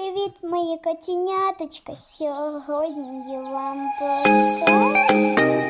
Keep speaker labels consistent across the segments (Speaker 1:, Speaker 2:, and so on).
Speaker 1: привіт, мої котеняточка. Сьогодні вам покажу.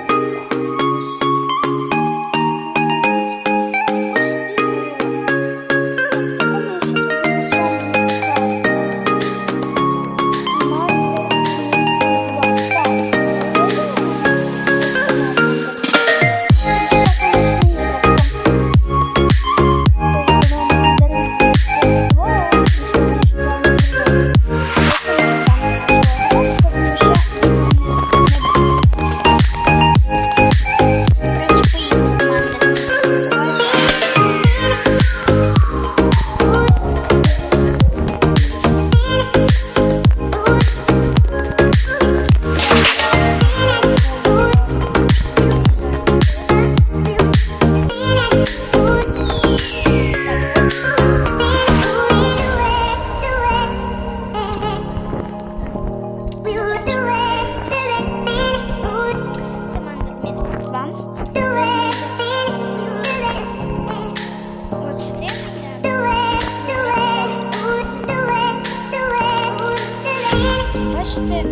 Speaker 1: して。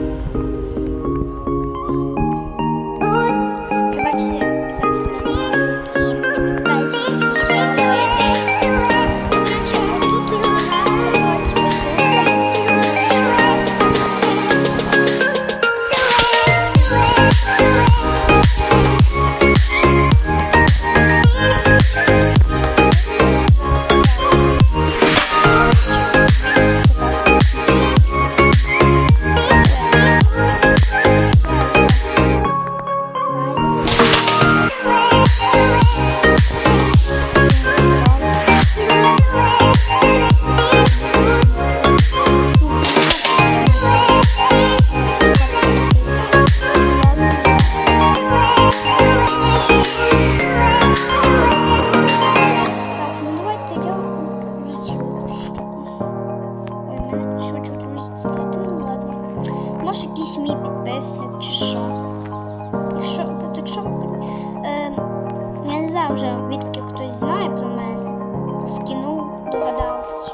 Speaker 1: Вже, відки хтось знає про мене. Скинув, догадався.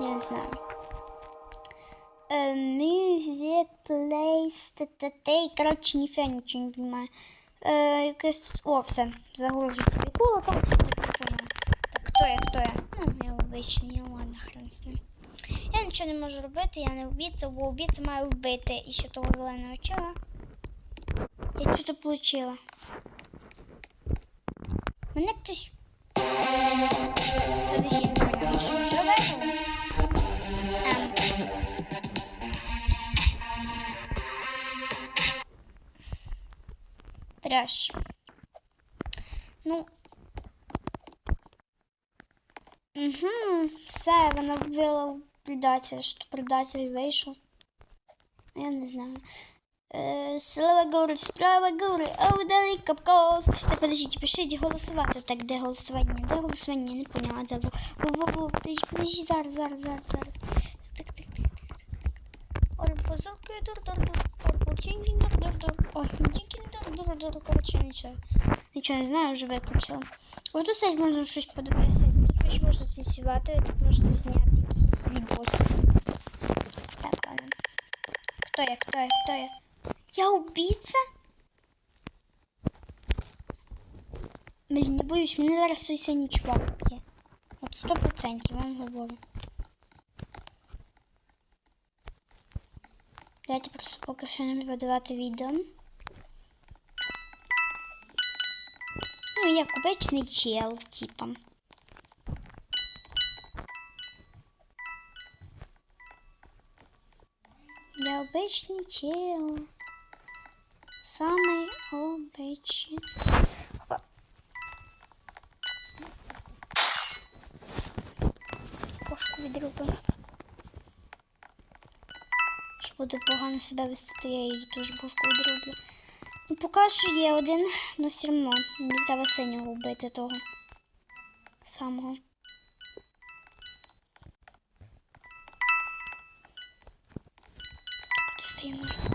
Speaker 1: Я не знаю. Music place, та-та-та, коротше, ніфіга нічого не понимаю. Е, якесь тут, о, все, загружу собі поняла. Так, хто я, хто я? Ну, я обичний, ладно, хрен з ним. Я нічого не можу робити, я не вбійця, бо вбійця має вбити і ще того зеленого чела. Я що-то получила. Мене живемо? Ем. Треш. Ну. Угу, все, вона вбила предателя, що предатель вийшов. Я не знаю. Е, Слава гори, справа гори, а вдали капкос. Так, подождите, пишіть голосувати. Так, де голосування? Де голосування? Не поняла, де. Во, во, во, подожди, подожди, зараз, зараз, зараз, зараз. Так, так, так, так, так. Ой, позорки, дур, дур, дур. Ой, тінькін, дур, дур, дур. Ой, тінькін, дур, дур, дур. Короче, нічого. Нічого не знаю, вже виключила. Ось тут кстати, можна щось подивитися. Тут ще можна танцювати, тут можна зняти якісь відоси. Так, ладно. Хто я, хто я, хто я? Я убийця? Блін, не боюсь, мене зараз той синій чувак б'є. От сто процентів вам говорю. Давайте просто поки що не видавати відео. Ну, як обичний чел, типа. Я обичний чел. Самий обичний. Кошку відрубив. Що буду погано себе вести, то я її теж бушку відроблю. Ну, поки що є один, але все одно мені треба синього вбити того самого. Так, достаємо. Та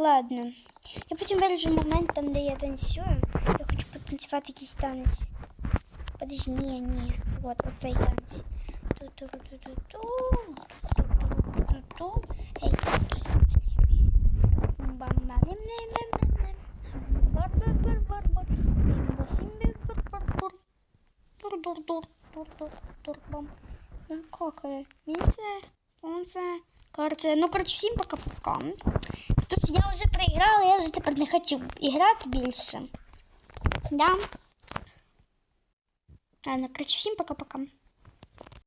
Speaker 1: ладно. Я потім виріжу момент там, де я танцюю. Я хочу потанцювати якийсь танець. Подожди, ні, ні. От цей танець. Ту-ту-ру-ту-ту. Ей. Ну, какає? Місце, сонце, карце. Ну, коротше, всім пока-пока. Тут я вже проіграла, я вже тепер не хочу іграти більше. Да. Ладно, короче, всім пока-пока.